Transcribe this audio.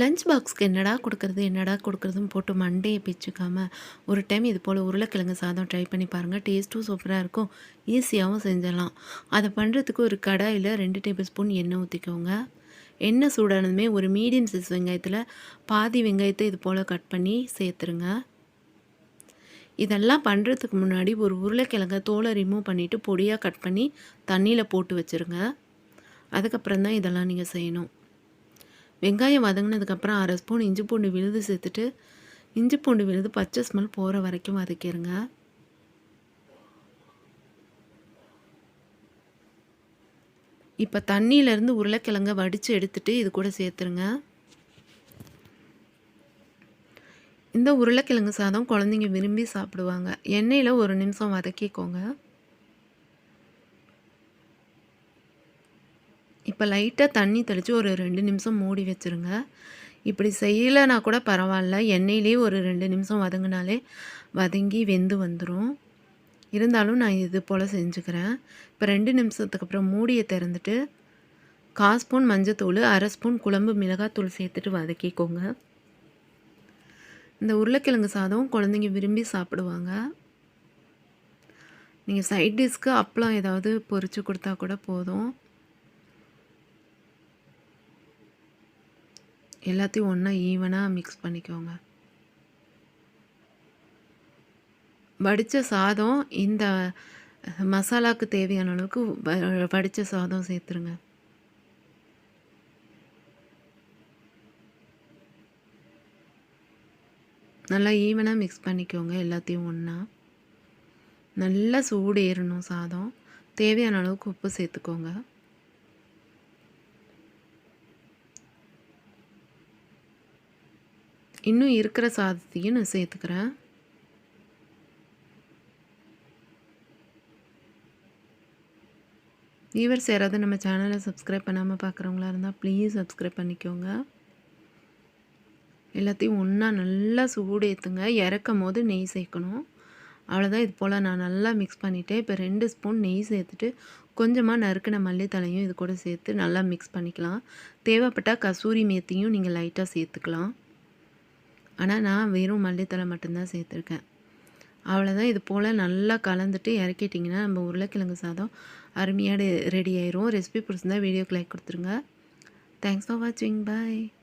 Lunch பாக்ஸ்க்கு என்னடா கொடுக்குறது என்னடா கொடுக்குறதுன்னு போட்டு மண்டையை பிச்சுக்காமல் ஒரு டைம் இது போல் உருளைக்கிழங்கு சாதம் ட்ரை பண்ணி பாருங்கள் டேஸ்ட்டும் சூப்பராக இருக்கும். ஈஸியாகவும் செஞ்சிடலாம். அதை பண்ணுறதுக்கு ஒரு கடாயில் ரெண்டு டேபிள் ஸ்பூன் எண்ணெய் ஊற்றிக்கோங்க எண்ணெய் சூடானதுமே ஒரு மீடியம் சைஸ் வெங்காயத்தில் பாதி வெங்காயத்தை இது போல் கட் பண்ணி சேர்த்துருங்க. இதெல்லாம் பண்ணுறதுக்கு முன்னாடி ஒரு உருளைக்கிழங்க தோலை ரிமூவ் பண்ணிவிட்டு பொடியாக கட் பண்ணி தண்ணியில் போட்டு வச்சுருங்க. அதுக்கப்புறம் தான் இதெல்லாம் நீங்கள் செய்யணும். வெங்காயம் வதங்கினதுக்கப்புறம் அரை ஸ்பூன் இஞ்சி பூண்டு விழுது சேர்த்துட்டு இஞ்சி பூண்டு விழுது பச்சை ஸ்மெல் போகிற வரைக்கும் வதக்கிடுங்க இப்போ தண்ணியிலேருந்து உருளைக்கிழங்க வடித்து எடுத்துட்டு இது கூட சேர்த்துருங்க. இந்த உருளைக்கிழங்கு சாதம் குழந்தைங்க விரும்பி சாப்பிடுவாங்க. எண்ணெயில் ஒரு நிமிஷம் வதக்கிக்கோங்க. இப்போ லைட்டாக தண்ணி தெளித்து ஒரு ரெண்டு நிமிஷம் மூடி வச்சுருங்க. இப்படி செய்யலைனா கூட பரவாயில்ல. எண்ணெயிலே ஒரு ரெண்டு நிமிஷம் வதங்கினாலே வதங்கி வெந்து வந்துடும் இருந்தாலும் நான் இது போல் செஞ்சுக்கிறேன். இப்போ ரெண்டு நிமிஷத்துக்கு அப்புறம் மூடியை திறந்துட்டு கால் ஸ்பூன் மஞ்சத்தூள் அரை ஸ்பூன் குழம்பு மிளகாத்தூள் சேர்த்துட்டு வதக்கிக்கோங்க. இந்த உருளைக்கிழங்கு சாதம் குழந்தைங்க விரும்பி சாப்பிடுவாங்க. நீங்கள் சைட் டிஷ்க்கு அப்பளம் ஏதாவது பொரித்து கொடுத்தா கூட போதும். எல்லாத்தையும் ஒன்றா ஈவனாக மிக்ஸ் பண்ணிக்கோங்க. வடித்த சாதம் இந்த மசாலாவுக்கு தேவையான அளவுக்கு வ வடித்த சாதம் சேர்த்துருங்க. நல்லா ஈவனாக மிக்ஸ் பண்ணிக்கோங்க எல்லாத்தையும் ஒன்றா நல்லா சூடு ஏறணும் சாதம். தேவையான அளவுக்கு உப்பு சேர்த்துக்கோங்க. இன்னும் இருக்கிற சாதத்தையும் நான் சேர்த்துக்கிறேன். வியூவர்ஸ் யாராவது நம்ம சேனலை சப்ஸ்கிரைப் பண்ணாமல் பார்க்குறவங்களா இருந்தால் ப்ளீஸ் சப்ஸ்கிரைப் பண்ணிக்கோங்க. எல்லாத்தையும் ஒன்றா நல்லா சூடு ஏற்றுங்க இறக்கும் போது நெய் சேர்க்கணும். அவ்வளோதான் இது போல் நான் நல்லா மிக்ஸ் பண்ணிவிட்டேன் இப்போ ரெண்டு ஸ்பூன் நெய் சேர்த்துட்டு கொஞ்சமாக நறுக்கின மல்லித்தலையும் இது கூட சேர்த்து நல்லா மிக்ஸ் பண்ணிக்கலாம். தேவைப்பட்டால் கசூரி மேத்தியும் நீங்கள் லைட்டாக சேர்த்துக்கலாம். ஆனால் நான் வெறும் மல்லித்தலை மட்டும்தான் சேர்த்துருக்கேன். அவ்வளோதான் இது போல் நல்லா கலந்துட்டு இறக்கிட்டிங்கன்னா நம்ம உருளைக்கிழங்கு சாதம் அருமையாக ரெடி ஆயிரும். ரெசிபி பிடிச்சிருந்தா வீடியோக்கு லைக் கொடுத்துருங்க. தேங்க்ஸ் ஃபார் வாட்சிங் பாய்